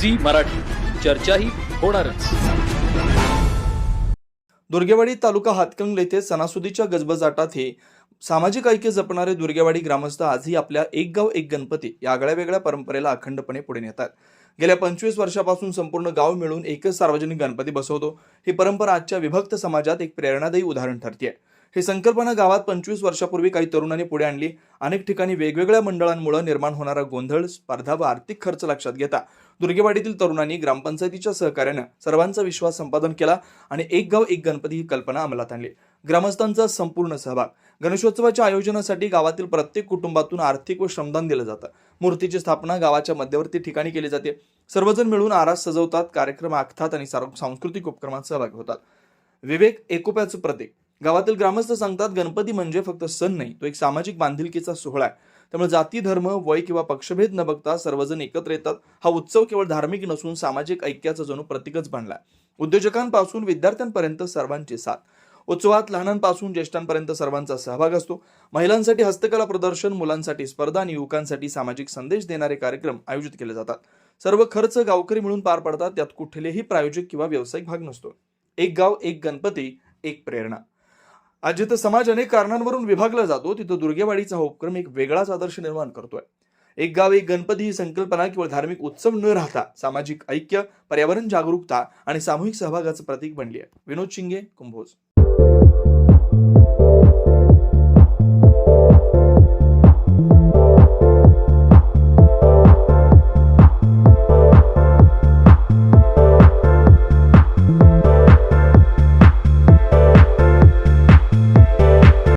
Zee Marathi. चर्चाही होणारच. दुर्गेवाडी तालुका हातकंग येथे सणासुदीच्या गजबजाटात हे सामाजिक ऐक्य जपणारे दुर्गेवाडी ग्रामस्थ आजही आपल्या एक गाव एक गणपती या आगळ्या वेगळ्या परंपरेला अखंडपणे पुढे नेतात. गेल्या पंचवीस वर्षापासून संपूर्ण गाव मिळून एकच सार्वजनिक गणपती बसवतो. ही परंपरा आजच्या विभक्त समाजात एक प्रेरणादायी उदाहरण ठरते आहे ही संकल्पना गावात पंचवीस वर्षापूर्वी काही तरुणांनी पुढे आणली. अनेक ठिकाणी वेगवेगळ्या मंडळांमुळे निर्माण होणारा गोंधळ स्पर्धा व आर्थिक खर्च लक्षात घेता. दुर्गेवाडीतील तरुणांनी ग्रामपंचायतीच्या सहकार्यानं सर्वांचा विश्वास संपादन केला आणि एक गाव एक गणपती ही कल्पना अंमलात आणली. ग्रामस्थांचा संपूर्ण सहभाग. गणेशोत्सवाच्या आयोजनासाठी गावातील प्रत्येक कुटुंबातून आर्थिक व श्रमदान दिलं जातं. मूर्तीची स्थापना गावाच्या मध्यवर्ती ठिकाणी केली जाते. सर्वजण मिळून आरास सजवतात कार्यक्रम आखतात आणि सांस्कृतिक उपक्रमात सहभागी होतात. विवेक एकोप्याचं प्रतीक. गावातील ग्रामस्थ सांगतात गणपती म्हणजे फक्त सण नाही तो एक सामाजिक बांधिलकीचा सोहळा आहे. त्यामुळे जाती धर्म वय किंवा पक्षभेद न बघता सर्वजण एकत्र येतात. हा उत्सव केवळ धार्मिक नसून सामाजिक ऐक्याचा जणू प्रतीकच बनला उद्योजकांपासून विद्यार्थ्यांपर्यंत सर्वांची साथ. उत्सवात लहानांपासून ज्येष्ठांपर्यंत सर्वांचा सहभाग असतो. महिलांसाठी हस्तकला प्रदर्शन मुलांसाठी स्पर्धा आणि युवकांसाठी सामाजिक संदेश देणारे कार्यक्रम आयोजित केले जातात. सर्व खर्च गावकरी मिळून पार पडतात त्यात कुठलेही प्रायोजिक किंवा व्यावसायिक भाग नसतो. एक गाव एक गणपती एक प्रेरणा. आज जिथं समाज अनेक कारणांवरून विभागला जातो तिथं दुर्गेवाडीचा हा उपक्रम एक वेगळाच आदर्श निर्माण करतोय. एक गाव एक गणपती ही संकल्पना केवळ धार्मिक उत्सव न राहता सामाजिक ऐक्य पर्यावरण जागरूकता आणि सामूहिक सहभागाचं प्रतीक बनली आहे. विनोद शिंगे कुंभोज.